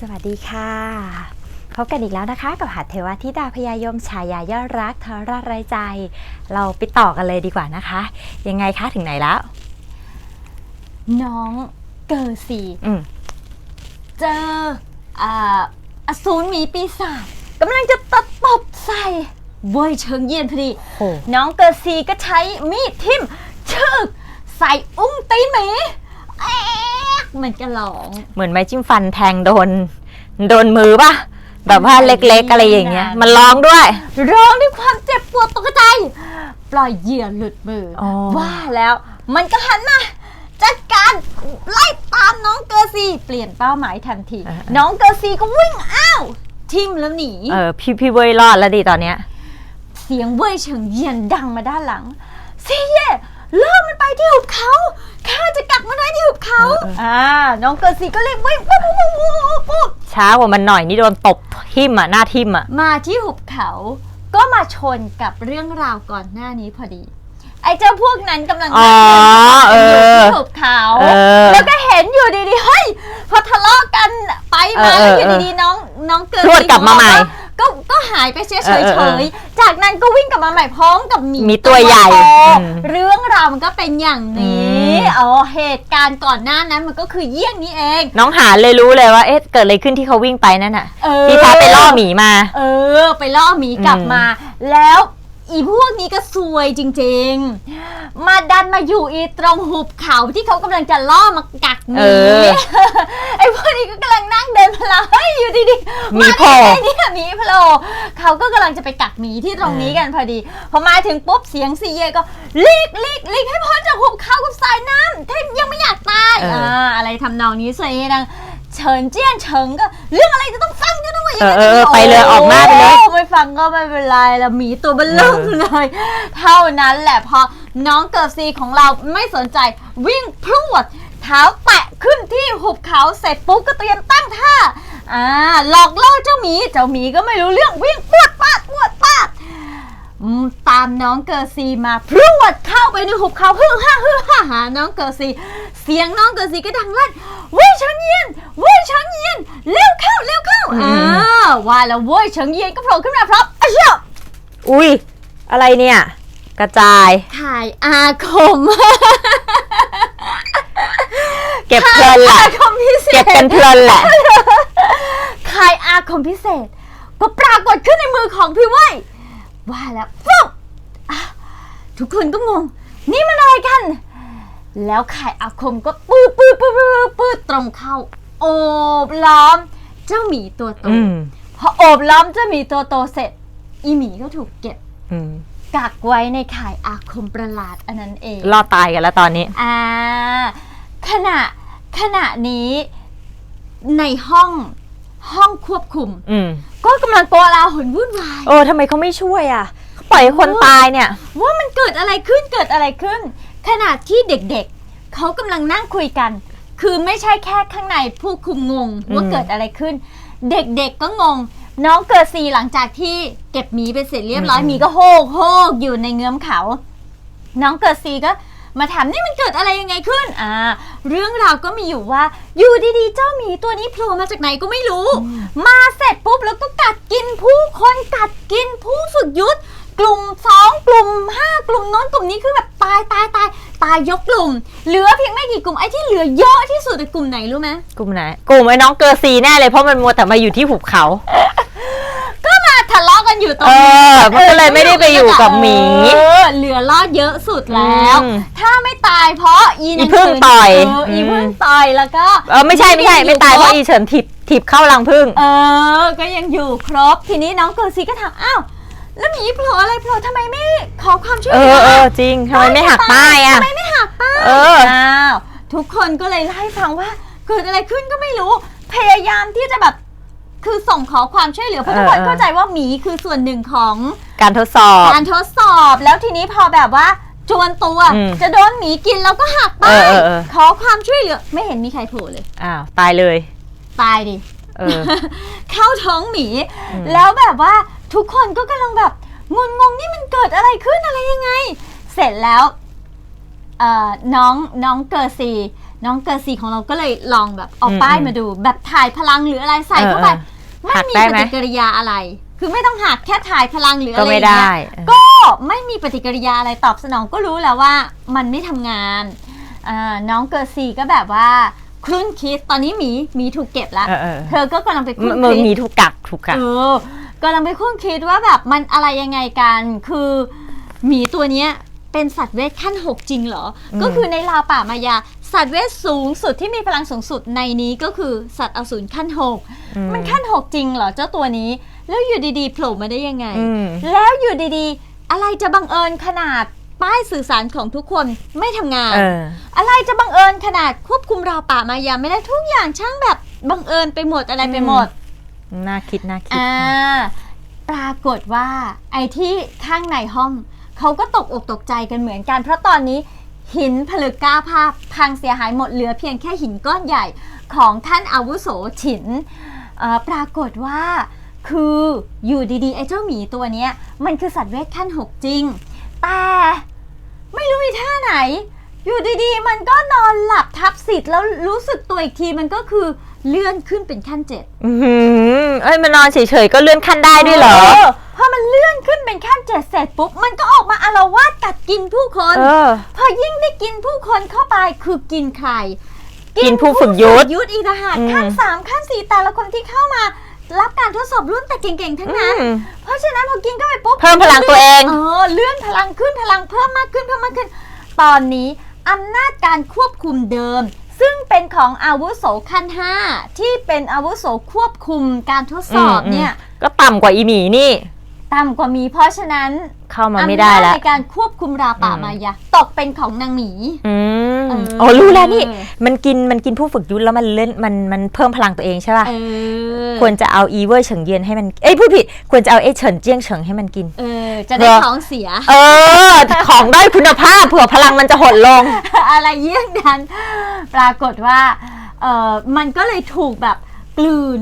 สวัสดีค่ะพบกันอีกแล้วนะคะกับหัตถเทวทิดาพยายมฉายายอดรักทรไรใจ เราไปต่อกันเลยดีกว่านะคะ ยังไงคะถึงไหนแล้ว น้องเกอร์ซีอืมเจออ่าอสูรหมีปีศาจกำลังจะตะปบใส่เว้ยเชิงเยียนพอดีโอ้น้องเกอร์ซีก็ใช้มีดทิ่มชึกใส่อุ้งตีนหมีแอ๊ กมันก็ร้องเหมือนไม้จิ้มฟันแทงโดน โดนมือปะแบบว่าเล็กๆอะไรอย่างเงี้ย มันร้องด้วย ร้องด้วยความเจ็บปวดตกใจ ปล่อยเหยื่อหลุดมือออว่าแล้ว มันก็หันมาจัดการไล่ตามน้องเกอร์ซี เปลี่ยนเป้าหมายทันทีน้องเกอร์ซีก็วิ่งอ้าวทิมแล้วหนี เออพี่พี่เว้ยรอดแล้วดิตอนเนี้ย เสียงเว่ยเฉิงเยียนดังมาด้านหลังซีเย่ ล่อมันไปที่หุบเขาข้าจะกักมันไว้ที่หุบเขาเออเอออ่าน้องเกอร์ซีก็เรียกวิ่งปุ๊บปุ๊บปุ๊บปุ๊บปุ๊บช้ากว่ามันหน่อยนี่โดนตบทิ่มอะหน้าทิ่มอะมาที่หุบเขา ก็มาชนกับเรื่องราวก่อนหน้านี้พอดี ไอ้เจ้าพวกนั้นกำลังอ๋อนั่งเอเล่นอที่หุบเขาเออ แล้วก็เห็นอยู่ดีๆเฮ้ยพอทะเลาะกันไปมาเออแล้วเอออยู่ดีๆน้องน้องเกิดพรวดกลับมาใหม่ ก็ก็หายไปเฉยเออเออๆจากนั้นก็วิ่งกลับมาใหม่พร้อมกับหมีมีตัวใหญ่โตอืมเรื่องราวมันก็เป็นอย่างนี้อืมอ๋อเหตุการณ์ก่อนหน้านั้นมันก็คือเยี่ยงนี้เองน้องหาเลยรู้เลยว่าเอ๊ะเกิดอะไรขึ้นที่เขาวิ่งไปนั่นน่ะเออ ที่แท้ไปล่อหมีมา เออ ไปล่อหมีกลับอืมมา แล้ว อีพวกนี้ก็ซวยจริงๆ มาดันมาอยู่อีตรงหุบเขาที่เขากำลังจะล่อมากักหมีเออไอ้พวกนี้ก็กำลังนั่งเดินพลาเฮ้ยอยู่ดีๆหมีโผล่าได้ไงเนี่ยหมีโผล่เขาก็กำลังจะไปกักหมีที่ตรงนี้กันพอดีพอมาถึงปุ๊บเสียงซีเยก็ลีกลีกลีกให้พ้นจากหุบเขากับสายน้ำถ้ายังไม่อยากตายเอออ่าอะไรทำนองนี้ซีเยดังเฉินเจี้ยนเฉิงก็เรื่องอะไรจะต้องฟังกันด้วยเออเออเออไปเลยออกหน้าไปเลยโอ้ไม่ ฟังก็ไม่เป็นไรแล้วหมีตัวเบลเริ่มเลย เท่านั้นแหละพอน้องเกิร์ซีของเราไม่สนใจวิ่งพรวดเท้าแตะขึ้นที่หุบเขาเสร็จปุ๊บก็เตรียมตั้งท่าอ่าหลอกล่อเจ้าหมี เจ้าหมีก็ไม่รู้เรื่องวิ่งปวดปาดปวดปาดตามน้องเกอร์ซีมาพรวดเข้าไปในหุบเขาฮึ่ฮ่าฮึ่ฮ่าหาน้องเกอร์ซี เสียงน้องเกอร์ซีก็ดังลั่น เว่ยเฉิงเยียนเว่ยเฉิงเยียนเร็วเข้าเร็วเข้าอืมอ่าว่าแล้วเว่ยเฉิงเยียนก็โผล่ขึ้นมาพร้อมอ้าวอุ้ยอะไรเนี่ย กระจาย ถ่ายอาคม เก็บเพลินแหละอาคมพิเศษ เก็บกันเพลินแหละคายอาคมพิเศษ ก็ปรากฏขึ้นในมือของพี่เว้ยว่าแล้วปุ๊บอะทุกคนก็งง นี่มันอะไรกัน แล้วคายอาคมก็ปืดปืดปืดปืดปืดตรงเข้า โอบล้อม เจ้าหมีตัวโตอืมพอโอบล้อมเจ้าหมีตัวโตเสร็จ อีหมีก็ถูกเก็บอืมกักไว้ในข่ายอาคมประหลาดอันนั้นเองรอดตายกันแล้วตอนนี้ อ่า ขณะขณะนี้ในห้องห้องควบคุมอืมก็กำลังโกลาหลวุ่นวายโอ้ทำไมเขาไม่ช่วยอะเขาปล่อยให้คนตายเนี่ย ว่ามันเกิดอะไรขึ้นเกิดอะไรขึ้น ขณะที่เด็กๆ เขากำลังนั่งคุยกัน คือไม่ใช่แค่ข้างในผู้คุมงงว่าอืมเกิดอะไรขึ้น เด็กๆก็งง น้องเกิดซีหลังจากที่เก็บหมีไปเสร็จเรียบร้อยอืมหมีก็โฮกโฮกอยู่ในเงื้อมเขา น้องเกิดซีก็มาถามนี่มันเกิดอะไรยังไงขึ้น อ่า เรื่องราวก็มีอยู่ว่า อยู่ดีๆ เจ้าหมีตัวนี้โผล่มาจากไหนก็ไม่รู้ มาเสร็จปุ๊บแล้วก็กัดกินผู้คนกัดกินผู้ฝึกยุทธ กลุ่มสองกลุ่มห้ากลุ่มโน้นกลุ่มนี้คือแบบตายตายตายตายยกกลุ่ม เหลือเพียงไม่กี่กลุ่มไอ้ที่เหลือเยอะที่สุดคือกลุ่มไหนรู้ไหมกลุ่มไหนกลุ่มไอ้น้องเกอร์ซีแน่เลยเพราะมันมัวแต่มาอยู่ที่หุบเขา ก็มาทะเลาะกันอยู่ตรงเอนี้ อ มันก็เลยไม่ได้ไปอยู่กับหมี เออเหลือรอดเยอะสุดแล้ว อืมถ้าไม่ตายเพราะอีหนัอีพึ่งต่อยเอออีอืม พึ่งต่อยแล้วก็เออไม่ใช่ไม่ใช่ไม่ตายเพราะอีเฉินถีบถีบเข้ารังพึ่ง เออ ก็ยังอยู่ครบ ทีนี้น้องเกิร์ซีก็ถามอ้าว แล้วหมีโผล่อะไรโผล่ทำไมไม่ขอความช่วยเอเหลือเออจริงทำไมไม่หักป้ายอะ ทำไมไม่หักป้ายเอออ้าวทุกคนก็เลยเล่าให้ฟังว่าเกิดอะไรขึ้นก็ไม่รู้ พยายามที่จะแบบคือส่งขอความช่วยเหลือเพราะทุกคนเออเออ เข้าใจว่าหมีคือส่วนหนึ่งของ การทดสอบ การทดสอบแล้วทีนี้พอแบบว่าจวนตัวอืมจะโดนหมีกินแล้วก็หักป้าเออยเออเออ ขอความช่วยเหลือไม่เห็นมีใครโผล่เลย อ้าวตายเลย ตายดิ เออ เข้าท้องหมีอืมแล้วแบบว่า ทุกคนก็กำลังแบบงุนงงนี่มันเกิดอะไรขึ้นอะไรยังไง เสร็จแล้วเอ่อน้องน้องเกอร์ซี น้องเกอร์ซีของเราก็เลยลองแบบเอาอืมป้ายอืมมาดู แบบถ่ายพลังหรืออะไรใส่เข้าไปเออเออไม่หักมีได้ปไหม ฏิกิริยาอะไร คือไม่ต้องหักแค่ถ่ายพลังหรืออะก็ไรไม่อย่างได้เงี้ยก็ไม่มีปฏิกิริยาอะไรตอบสนองก็รู้แล้วว่ามันไม่ทำงานอ่าน้องเกอร์ซีก็แบบว่าครุ่นคิดตอนนี้หมีหมีถูกเก็บแล้วเออเออ เธอก็กำลังไปครุ่นมึงคิดมีถูกกักถูกกัก เออ กำลังไปครุ่นคิดว่าแบบมันอะไรยังไงกัน คือหมีตัวเนี้ยเป็นสัตว์เวทขั้น 6 จริงเหรออืมก็คือในลาวป่ามายา สัตว์เวทสูงสุดที่มีพลังสูงสุดในนี้ก็คือสัตว์อสูรขั้น6อืมันขั้น 6 จริงเหรอเจ้าตัวนี้ แล้วอยู่ดีๆโผล่มาได้ยังไงอืมแล้วอยู่ดีๆ อะไรจะบังเอิญขนาดป้ายสื่อสารของทุกคนไม่ทำงานเอออะไรจะบังเอิญขนาดควบคุมราวป่ามายาไม่ได้ทุกอย่างช่างแบบบังเอิญไปหมดอะไรไปหมด น่าคิดน่าคิดอ่าปรากฏว่าไอ้ที่ข้างในห้องเขาก็ตกอกตกใจกันเหมือนกัน เพราะตอนนี้หินผลึกก้าภาพพังเสียหายหมดเหลือเพียงแค่หินก้อนใหญ่ของท่านอาวุโสฉินปรากฏว่าคืออยู่ดีๆ ไอ้เจ้าหมีตัวนี้มันคือสัตว์เวทขั้น6จริง แต่ไม่รู้อีท่าไหน อยู่ดีๆ มันก็นอนหลับทับสิทธิ์แล้วรู้สึกตัวอีกทีมันก็คือ เลื่อนขึ้นเป็นขั้นเจ็ดอือหือเอ้ยมานอนเฉยๆก็เลื่อนขั้นได้ด้วยเหรอ พอมันเลื่อนขึ้นเป็นขั้นเจ็ดเสร็จปุ๊บมันก็ออกมาอารวาสกัดกินผู้คน เออ พอยิ่งได้กินผู้คนเข้าไปคือกินใครกินผู้ฝึกยุทธยุทธอีกทหารอืม ขั้นสามขั้นสี่แต่ละคนที่เข้ามา รับการทดสอบรุ่นแต่เก่งๆทั้งนั้นอืมเพราะฉะนั้นพอกินเข้าไปปุ๊บเพิ่มพลังตัวเอง เออเลื่อนพลังขึ้นพลังเพิ่มมากขึ้นเพิ่มมากขึ้น ตอนนี้อำนาจการควบคุมเดิม ซึ่งเป็นของอาวุโสขั้น 5 ที่เป็นอาวุโสควบคุมการทดสอบเนี่ย ก็ต่ำกว่าอีหมีนี่ ต่ำกว่ามีเพราะฉะนั้นเข้ามาไม่ได้อำนาจแล้วในการควบคุมราป่าอืม มายาตกเป็นของนางหมี อืมเอออ๋อรู้แล้วนี่ มันกินมันกินผู้ฝึกยุทธแล้วมันเล่นมันมันเพิ่มพลังตัวเองใช่ป่ะเออควรจะเอาอีเวอร์เฉิงเยียนให้มันเอ้ยพูดผิดควรจะเอาเอ้เฉินเจียงเฉิงให้มันกิน เออ จะได้เหรอท้องเสีย เออ ของได้อยคุณภาพเผื่อพลังมันจะหดลง อะไรเยี่ยงนั้น ปรากฏว่าเออมันก็เลยถูกแบบกลืน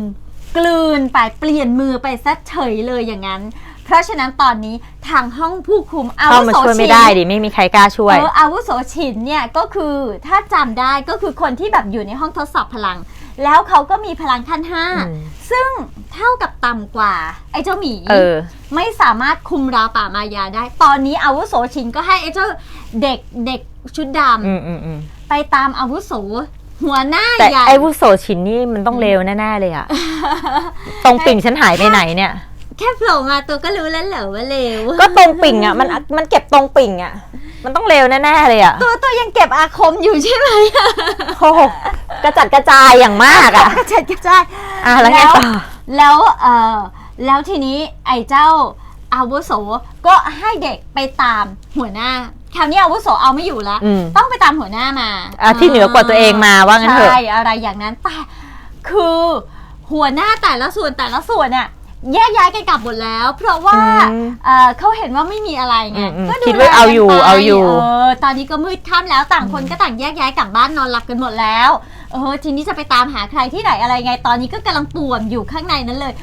กลืนไปเปลี่ยนมือไปซะเฉยเลยอย่างนั้น เพราะฉะนั้นตอนนี้ทางห้องผู้คุมอาเข้าวุมาโสช่วยไม่ชินได้ดิไม่มีใครกล้าช่วย เอออาวุโสฉินเนี่ยก็คือถ้าจำได้ก็คือคนที่แบบอยู่ในห้องทดสอบพลัง แล้วเขาก็มีพลังขั้นห้าอืม ซึ่งเท่ากับต่ำกว่า ไอ้เจ้าหมี เออ ไม่สามารถคุมราวป่ามายาได้ ตอนนี้อาวุโสชินก็ให้ไอ้เจ้าเด็กเด็กชุดดอืมอืมอืมำไปตามอาวุโสหัวหน้าแต่ใหญ่ไอ้วุโสชินนี่มันต้องเลวแน่ๆเลยอะ ตรงปิ่งฉันหายไปไหนเนี่ย แค่โผล่มาตัวก็รู้แล้วเหรอว่าเลวก็ตรงปิ่งอะมันมันเก็บตรงปิ่งอะมันต้องเลวแน่ๆเลยอะตัวตัวยังเก็บอาคมอยู่ใช่ไหมโอ้โหกระจัดกระจายอย่างมากอะกระจัดกระจายอะแล้วไงต่อแล้วเออแล้วทีนี้ไอ้เจ้าอาวุโสก็ให้เด็กไปตามหัวหน้าคราวนี้อาวุโสเอาไม่อยู่แล้วอืมต้องไปตามหัวหน้ามาอะที่เหนือกว่าตัวเองมาว่างั้นเถอะใช่อะไรอย่างนั้นแต่คือหัวหน้าแต่ละส่วนแต่ละส่วนเนี่ย แยกย้ายกันกลับหมดแล้ว เพราะว่าอืมเอ่อเขาเห็นว่าไม่มีอะไรไงอืมอืมก็คิดว่าเอาอยู่แลกันไปเอาอยู่ เออตอนนี้ก็มืดค่ำแล้วต่างคนก็ต่างแยกย้ายกลับบ้านนอนหลับกันหมดแล้ว เออทีนี้จะไปตามหาใครที่ไหนอะไรไง ตอนนี้ก็กำลังป่วนอยู่ข้างในนั้นเลย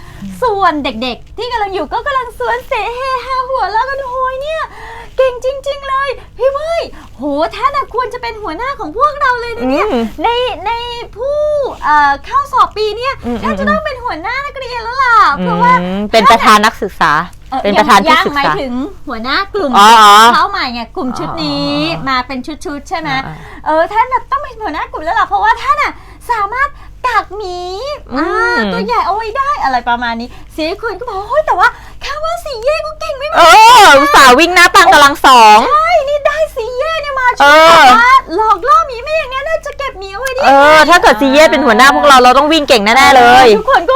ส่วนเด็กๆ ที่กำลังอยู่ก็กำลังสวนเสเฮฮาหัวแล้วกันโหยเนี่ย เก่งจริง ๆ เลย พี่เว้ยโหท่านน่ะควรจะเป็นหัวหน้าของพวกเราเลยนะเนี่ยอืมในในผู้เอ่อเข้าสอบปีเนี่ยอืม ท่านจะต้องเป็นหัวหน้านักเรียนแล้วล่ะเพราะว่า อืมเป็นประธานนักศึกษา อ่อเป็นประธานที่ยังศึกหมายษาถึงหัวหน้ากลุ่มอ๋ออ๋อเข้าใหม่ไงกลุ่มชุดนี้อ๋อ มาเป็นชุดๆใช่ไหมอ่าเออท่านแบบต้องเป็นหัวหน้ากลุ่มแล้วล่ะเพราะว่าท่านอะสามารถกักหมีอืมอ่าตัวใหญ่เอาไว้ได้อะไรประมาณนี้เสียคนก็บอกว่าเฮ้ยแต่ว่าข้าว่าสีเย่ก็เก่งไม่เอมาออุตส่าห์วิ่งหน้าตั้งกำลังสอง ใช่นี่ได้สีเย่เนี่ยมาเอช่วยอแบบว่าหลอกล่อหมีไม่อย่างนี้นน่าจะเก็บหมีเอาไว้ได้เออ ถ้าเกิดซีเย่เป็นหัวหน้าพวกเราเราต้องวิ่งเก่งแน่ๆเลย ทุกคนก็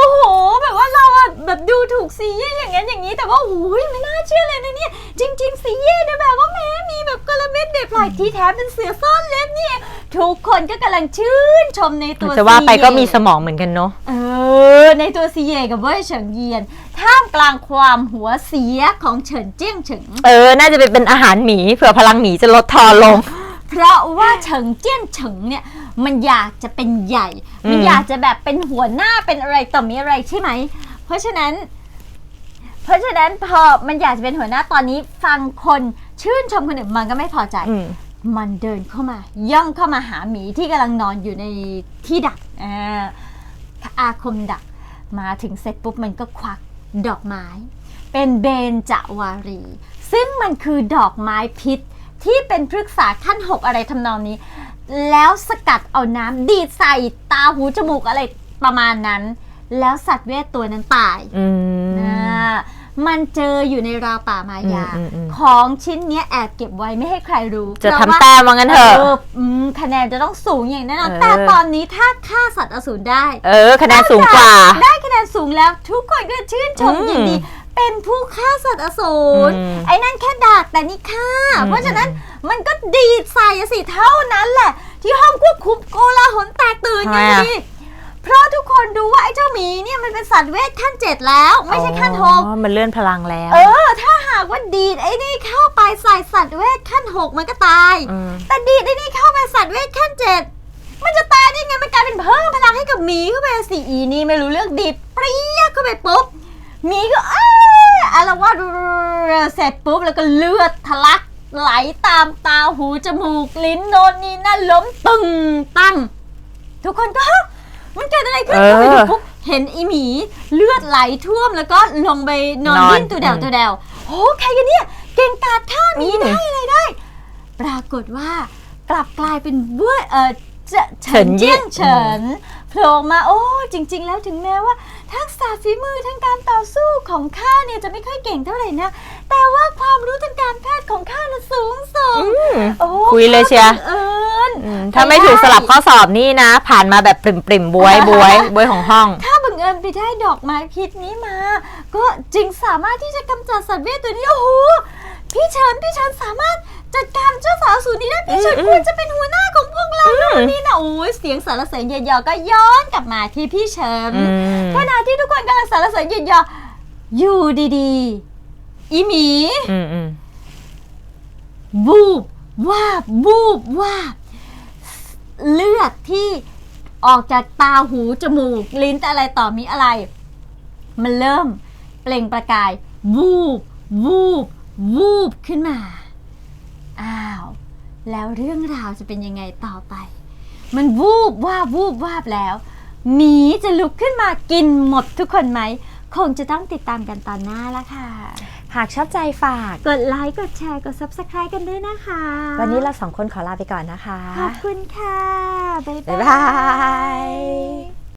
ถูกซีเย่อย่างนั้นอย่างนี้ แต่ว่าโอ้ยไม่น่าเชื่อเลยนะเนี่ย จริง ๆ ซีเย่เนี่ยแบบว่าแม้มีแบบกระเม็ดเด็ดปลายที่แท้เป็นเสือซ่อนเล็บเนี่ย ทุกคนก็กำลังชื่นชมในตัวจะว่าไปซีเย่ก็มีสมองเหมือนกันเนาะเออ ในตัวซีเย่กับเว่ยเฉิงเยียน ท่ามกลางความหัวเสียของเฉินเจี้ยงเฉิง เออ น่าจะเป็นเป็นอาหารหมีเผื่อพลังหมีจะลดทอนลงเพราะว่าเฉิงเจี้ยนเฉิงเนี่ยมันอยากจะเป็นใหญ่ มันอืมอยากจะแบบเป็นหัวหน้าเป็นอะไรต่อมีอะไรใช่ไหม เพราะฉะนั้น เพราะฉะนั้นพอมันอยากจะเป็นหัวหน้าตอนนี้ ฟังคนชื่นชมคนอื่นมันก็ไม่พอใจ อืม มันเดินเข้ามา ย่องเข้ามาหาหมีที่กำลังนอนอยู่ในที่ดักอ่าอาคมดัก มาถึงเสร็จปุ๊บมันก็ควักดอกไม้ เป็นเบญจวารี ซึ่งมันคือดอกไม้พิษที่เป็นพฤกษาขั้นหกอะไรทำนองนี้ แล้วสกัดเอาน้ำดีดใส่ตาหูจมูกอะไรประมาณนั้น แล้วสัตว์เวทตัวนั้นตาย อืม อ่า มันเจออยู่ในราวป่ามายา อืมอืมอืม ของชิ้นเนี้ยแอบเก็บไว้ไม่ให้ใครรู้จะเพทำราว่า แต้มว่างั้นเถอะ เอออืมคะแนนจะต้องสูงอย่างแน่นอน เออ แต่ตอนนี้ถ้าฆ่าสัตว์อสูรได้ เออคะแนนสูงกว่า ได้คะแนนสูงแล้วทุกคนก็ชื่นชมอืมยินดี เป็นผู้ฆ่าสัตว์อสูร อืมไอ้นั่นแค่ดากแต่นี่ฆ่า อืม เพราะฉะนั้นมันก็ดีดใส่อะสิเท่านั้นแหละ ที่ห้องควบคุมโกลาหลแตกตื่นไงดีเพราะทุกคนดูว่าไอ้เจ้าห มีเนี่ยมันเป็นสัตว์เวทขั้นเจ็ดแล้ว ไม่ใช่ขั้นหกอ๋อมันเลื่อนพลังแล้วเออ ถ้าหากว่าดีดไอ้นี่เข้าไปใส่สัตว์เวทขั้นหกมันก็ตาย มแต่ดีดไอ้นี่เข้าไปสัตว์เวทขั้นเจ็ดมันจะตายได้ไงมันกลายเป็นเพิ่มพลังให้กับหมีเข้าไปสิอีนี่ไม่รู้เรื่องดีดเปรี้ยเข้าไปปุ๊บหมีก็อ้าอารวาสเสร็จปุ๊บแล้วก็เลือดทะลักไหลตามตาหูจมูกลิ้นโนนนี่นั่นล้มตึงตั้ง ทุกคนก็ฮะมันเกิดอะไรขึ้นเออพอไปดูปุ๊บ เห็นอีหมีเลือดไหลท่วมแล้วก็ลงไปนอนนอนดิ้นตัวเดวอืม ตัวเดวโอ้ใครกันเนี่ย เก่งกาจฆ่าหมีอืมได้อะไรได้ ปรากฏว่ากลับกลายเป็นเว้ยเออเจเฉินเจี้ยงเฉินโผล่มาโอ้จริง ๆ แล้วถึงแม้ว่า ทักษะฝีมือทางการต่อสู้ของข้าเนี่ยจะไม่ค่อยเก่งเท่าไหร่นะ แต่ว่าความรู้ทางการแพทย์ของข้าน่ะสูงส่งอืม โอ้คุยเลยเชียร์เอิญ อืมถ้าไม่ถูกสลับข้อสอบนี่นะ ผ่านมาแบบปริมปริมๆบวยบวยบวยของห้องถ้าบังเอิ ญไปได้ดอกไม้พิษนี้มา ก็จึงสามารถที่จะกำจัดสัตว์เวทตัวนี้โอ้โหพี่เชิญพี่เชิญสามารถจัดการเจ้าสาวสูรนี้ได้พี่เชิญอืมควรจะเป็นหัวหน้าของพวกเราอืมนี่นะโอ้ยเสียงสรรเสริญเยียอๆก็ย้อนกลับมาที่พี่เชิญอืม ขณะที่ทุกคนกำลังสรรเสริญเยียอๆอยู่ดีๆอีหมี อืมอืมบูบวาบบูบวาบเลือดที่ ออกจากตาหูจมูก ลิ้นอะไรต่อมีอะไร มันเริ่มเปล่งประกาย วูบ วูบ วูบขึ้นมา อ้าว แล้วเรื่องราวจะเป็นยังไงต่อไป มันวูบว่าวูบวาบแล้วหมีจะลุกขึ้นมากินหมดทุกคนไหม คงจะต้องติดตามกันตอนหน้าละค่ะ หากชอบใจฝาก กดไลค์ กดแชร์ กด subscribe กันด้วยนะคะ วันนี้เราสองคนขอลาไปก่อนนะคะ ขอบคุณค่ะ บ๊ายบ๊ายบาบายย